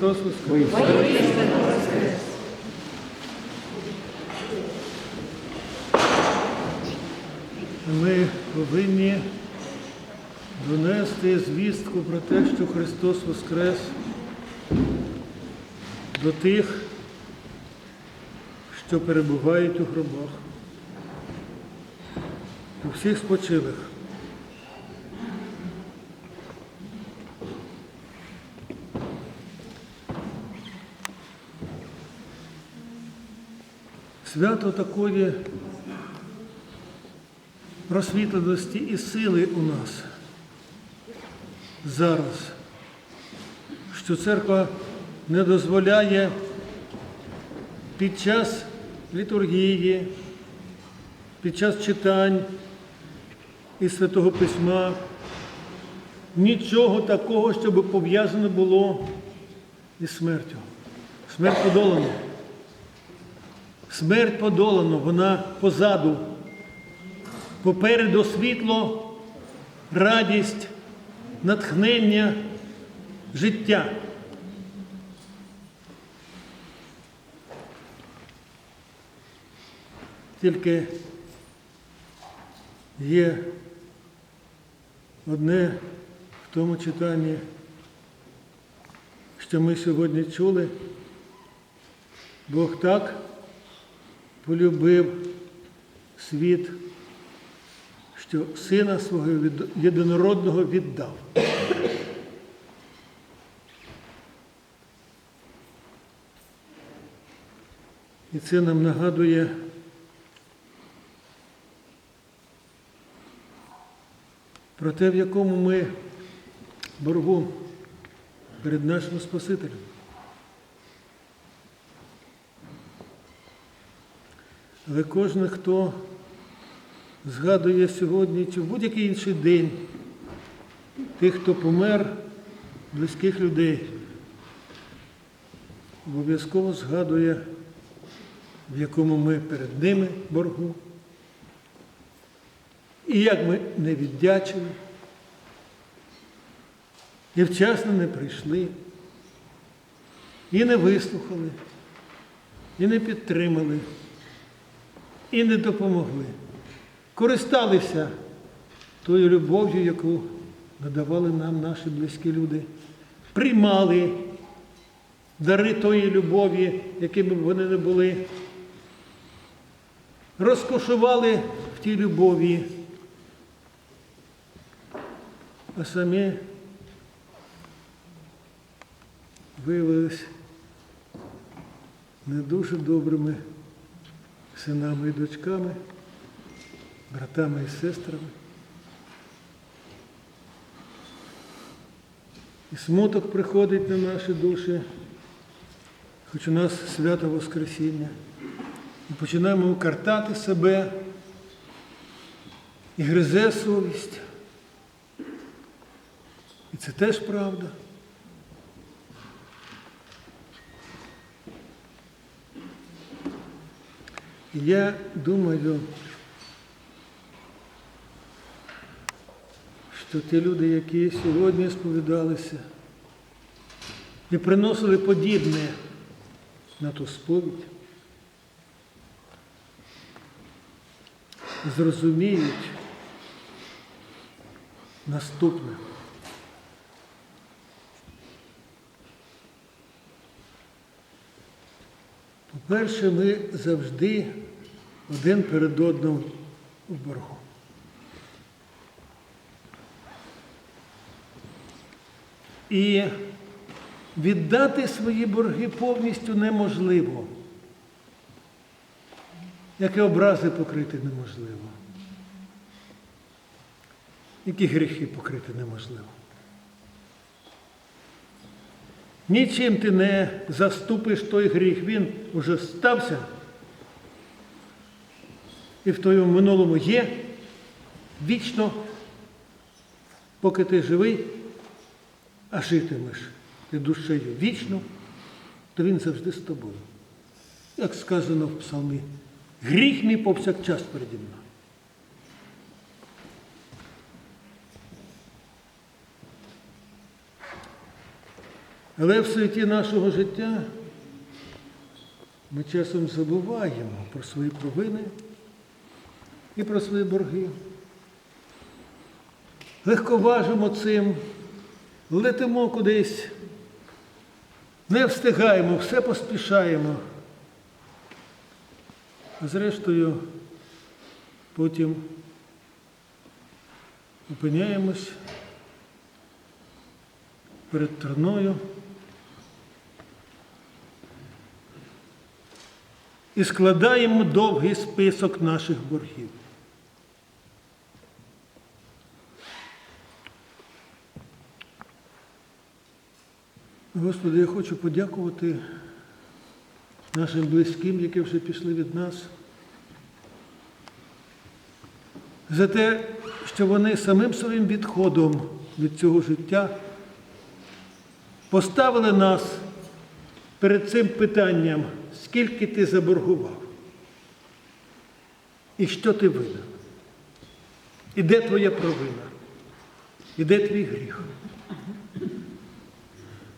Христос Воскрес! Ми повинні донести звістку про те, що Христос Воскрес до тих, що перебувають у гробах, у всіх спочилих. Свято такої просвітленості і сили у нас зараз, що церква не дозволяє під час літургії, під час читань із Святого Письма нічого такого, щоб пов'язано було із смертю. Смерть подолана. Смерть подолана, вона позаду. Попереду світло, радість, натхнення, життя. Тільки є одне в тому читанні, що ми сьогодні чули. Бог так полюбив світ, що сина свого єдинородного віддав. І це нам нагадує про те, в якому ми боргу перед нашим Спасителем. Але кожен, хто згадує сьогодні чи в будь-який інший день тих, хто помер, близьких людей, обов'язково згадує, в якому ми перед ними боргу. І як ми не віддячили, і вчасно не прийшли, і не вислухали, і не підтримали, і не допомогли. Користалися тою любов'ю, яку надавали нам наші близькі люди, приймали дари тої любові, якими б вони не були, розкошували в тій любові, а самі виявилися не дуже добрими синами і дочками, братами і сестрами. І смуток приходить на наші душі, хоч у нас свято Воскресіння. І починаємо картати себе і гризе совість. І це теж правда. Я думаю, що ті люди, які сьогодні сповідалися і приносили подібне на ту сповідь, зрозуміють наступне. По-перше, ми завжди один перед одним у боргу. І віддати свої борги повністю неможливо. Як і образи покрити неможливо. Які гріхи покрити неможливо. Нічим ти не заступиш той гріх, він уже стався. І в твоєму минулому є вічно, поки ти живий, а житимеш ти душею вічно, то він завжди з тобою. Як сказано в псалмі, гріх мій повсякчас переді мною. Але в суеті нашого життя ми часом забуваємо про свої провини і про свої борги. Легковажимо цим, летимо кудись, не встигаємо, все поспішаємо. А зрештою, потім опиняємось перед троною і складаємо довгий список наших боргів. Господи, я хочу подякувати нашим близьким, які вже пішли від нас, за те, що вони самим своїм відходом від цього життя поставили нас перед цим питанням, скільки ти заборгував, і що ти винен, і де твоя провина, і де твій гріх.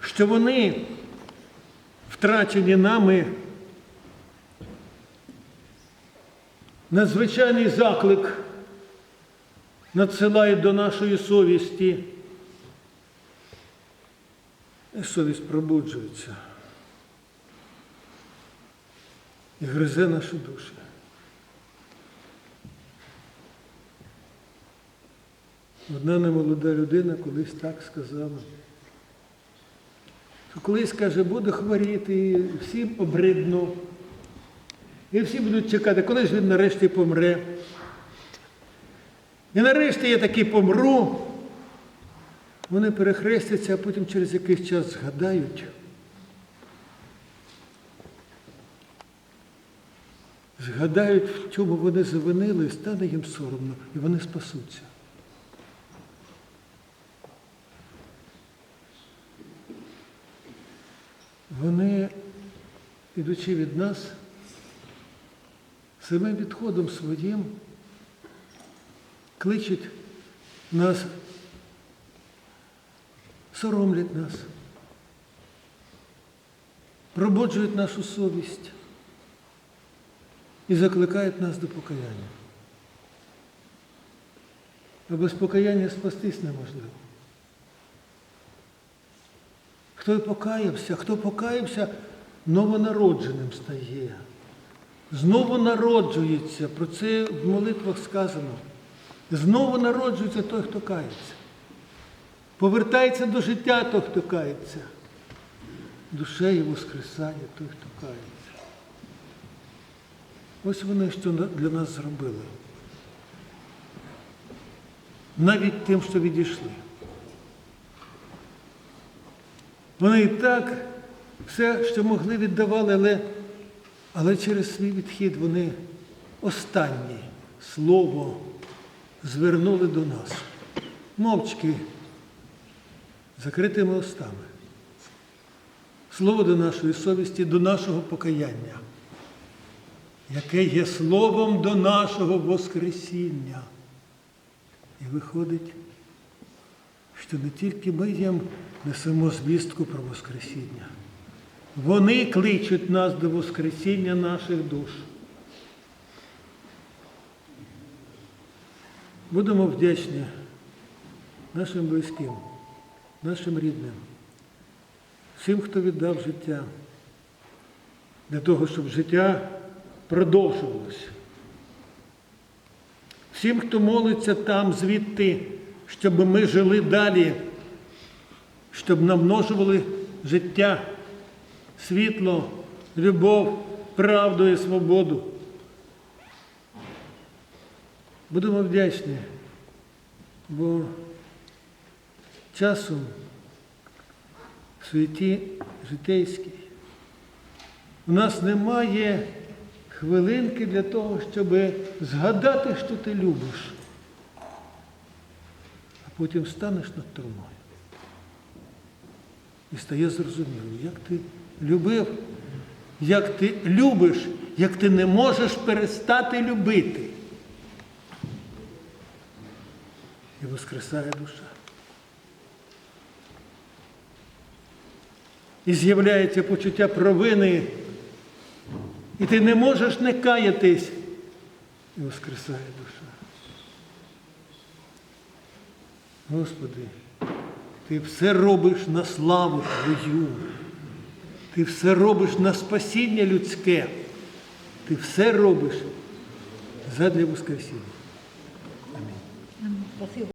Що вони втрачені нами надзвичайний заклик надсилають до нашої совісті. Совість пробуджується і гризе наші душі. Одна немолода людина колись так сказала. Що колись, каже, буду хворіти, всім обридно. І всі будуть чекати, коли ж він нарешті помре. І нарешті я таки помру. Вони перехрестяться, а потім через якийсь час згадають. Згадають, в чому вони завинили, і стане їм соромно, і вони спасуться. Вони, ідучи від нас, самим відходом своїм кличуть нас, соромлять нас, пробуджують нашу совість і закликають нас до покаяння. А без покаяння спастись неможливо. Хто покаявся, хто покаявся, новонародженим стає. Знову народжується, про це в молитвах сказано. Знову народжується той, хто кається. Повертається до життя той, хто кається. Душею воскресає той, хто кається. Ось вони, що для нас зробили. Навіть тим, що відійшли. Вони і так все, що могли, віддавали, але, але через свій відхід вони останнє слово звернули до нас. Мовчки, закритими устами. Слово до нашої совісті, до нашого покаяння, яке є словом до нашого Воскресіння. І виходить, що не тільки ми їм несемо звістку про Воскресіння. Вони кличуть нас до Воскресіння наших душ. Будемо вдячні нашим близьким, нашим рідним, всім, хто віддав життя, для того, щоб життя продовжувалося. Всім, хто молиться там звідти, щоб ми жили далі, щоб намножували життя, світло, любов, правду і свободу. Будемо вдячні, бо часом в світі житейській у нас немає хвилинки для того, щоб згадати, що ти любиш, а потім станеш над троною. І стає зрозуміло, як ти любив, як ти любиш, як ти не можеш перестати любити. І воскресає душа. і з'являється почуття провини, і ти не можеш не каятись, і воскресає душа. Господи, ти все робиш на славу Твою. Ти все робиш на спасіння людське. Ти все робиш задля Воскресіння. Спасибо.